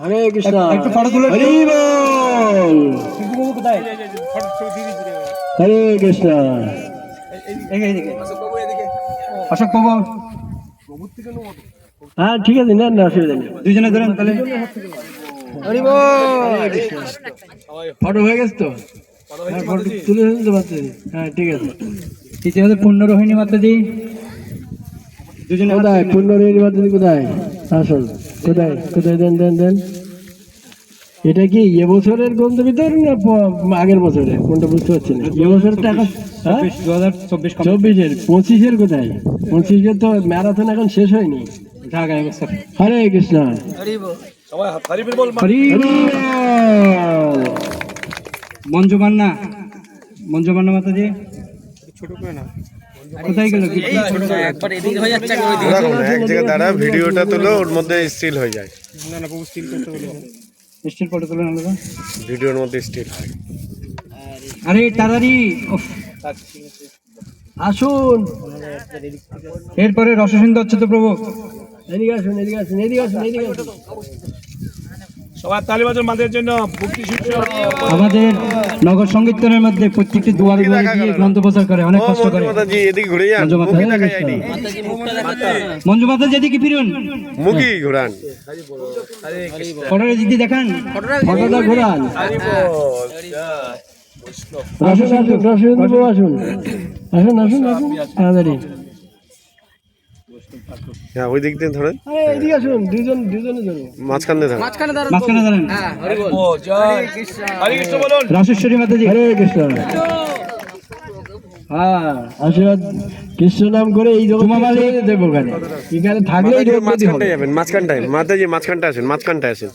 হরে কৃষ্ণ। একটু ফটো তুলে হরি বল। কৃষ্ণ। এদিকে এদিকে। অশোক বাবু হ্যাঁ ঠিক আছে না না অসুবিধা নেই। দুজনে ধরেন তাহলে। হরি বল। ফটো হয়ে গেছে তো? হ্যাঁ ফটো তুলে নিতে পারছি। হ্যাঁ ঠিক আছে। তৃতীয়ত পূর্ণ রোহিণী মাতাজি। দুজনে কোথায় পূর্ণ নির্বাচন কোথায়? আসুন কোথায় কোথায় দেন দেন দেন। এটা কি এ বছরের গ্রন্থ ভিতর না আগের বছরের কোনটা বুঝতে পারছি না। এ বছরের টাকা হ্যাঁ? দু হাজার চব্বিশ চব্বিশের পঁচিশের কোথায়? পঁচিশের তো ম্যারাথন এখন শেষ হয়নি। হরে কৃষ্ণ। মঞ্জু মান্না মঞ্জু মান্না মাতাজি। দেখো না, এক জায়গায় দাঁড়া ভিডিওটা তুলো ওর মধ্যে স্টিল হয়ে যায়। স্টিল ফটো তুলে আলাদা ভিডিওর মধ্যে স্টিল হয়। আরে তাড়াতাড়ি আসুন। এরপরে রসসিন্ধু হচ্ছে তো প্রভু এদিকে আসুন এদিকে আসুন এদিকে আসুন এদিকে আসুন। আমাদের নগর সংকীর্তনের মধ্যে প্রত্যেকটি দুয়ারে গিয়ে গ্রন্থ প্রচার করে অনেক কষ্ট করে। মঞ্জু মাতা। যেদিকে ফিরুন। মুখি ঘুরান। ফটোর দিদি দেখান। ফটোটা ঘোরান। আসুন আসুন আসুন আসুন। আসুন আসুন। তাড়াতাড়ি। হ্যাঁ ওই দিক দিয়ে ধরেন। এদিকে আসুন দুজন দুজনে ধরুন। মাঝখান ধরেন। মাঝখানে রাসেশ্বরী মাতাজি। হরে কৃষ্ণ। হ্যাঁ আশীর্বাদ। কৃষ্ণ নাম করে এই জগৎ মালি ওখানে এখানে। থাকলে মাতাজি মাঝখানটায় যাবেন মাঝখানটায়। মাতাজি মাঝখানটা আসেন মাঝখানটায় আসেন।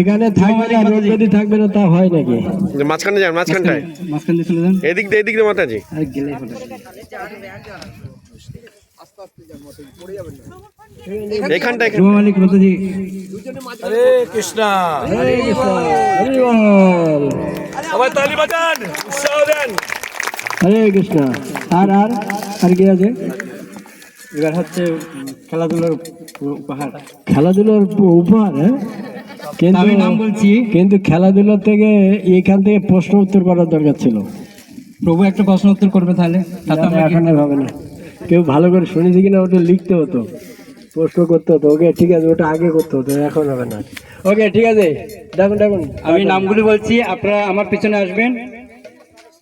এখানে থাকবে না রোগ যদি থাকবে না তা হয় নাকি? যে মাঝখানে যান মাঝখানটায়। মাঝখান দিয়ে চলে যান। এদিক দিয়ে এদিক দিয়ে মাতাজি। আর গেলেই ফটো এখানটায় জুমা মালিক মাতাজি। হরে কৃষ্ণ। হরে কৃষ্ণ। হরি বল। সবাই তালি বাজান উৎসাহ দেন। হরে কৃষ্ণ। আর আর আর কি আছে? এবার হচ্ছে খেলাধুলার উপহার। খেলাধুলার উপ- উপহার হ্যাঁ? কিন্তু আমি নাম বলছি। কিন্তু খেলাধুলা থেকে এখান থেকে প্রশ্ন উত্তর করার দরকার ছিল। প্রভু একটা প্রশ্ন উত্তর করবে তাহলে। এখন আর হবে না। কেউ ভালো করে শুনেছি কিনা ওটা লিখতে হতো। প্রশ্ন করতে হতো। ওকে ঠিক আছে ওটা আগে করতে হতো এখন হবে না। ওকে ঠিক আছে দেখুন দেখুন আমি নামগুলি বলছি আপনারা আমার পিছনে আসবেন।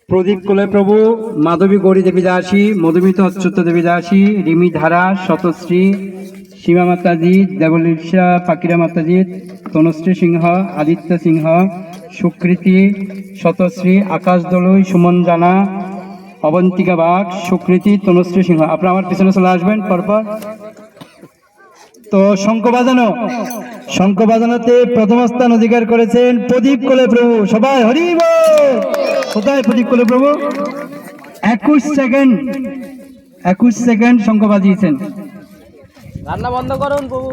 প্রদীপ কোলে প্রভু মাধবী গৌরী দেবী দাসী মধুমিত অচ্যুত দেবী দাসী রিমি ধারা শতশ্রী সীমা মাতাজি দেবলিসা পাকিরা মাতাজি, তনুশ্রী সিংহ, আদিত্য সিংহ, সুকৃতি, শতশ্রী, আকাশ দলুই, সুমন জানা, অবন্তিকা বাগ সুকৃতি, তনুশ্রী সিংহ। আপনারা আমার পিছনে চলে আসবেন, পরপর। তো শঙ্খ বাজানো শঙ্খ বাজানোতে প্রথম স্থান অধিকার করেছেন প্রদীপ কোলে প্রভু সবাই হরি কোথায় প্রদীপ কোলে প্রভু একুশ সেকেন্ড একুশ সেকেন্ড শঙ্খ বাজিয়েছেন। রান্না বন্ধ করুন প্রভু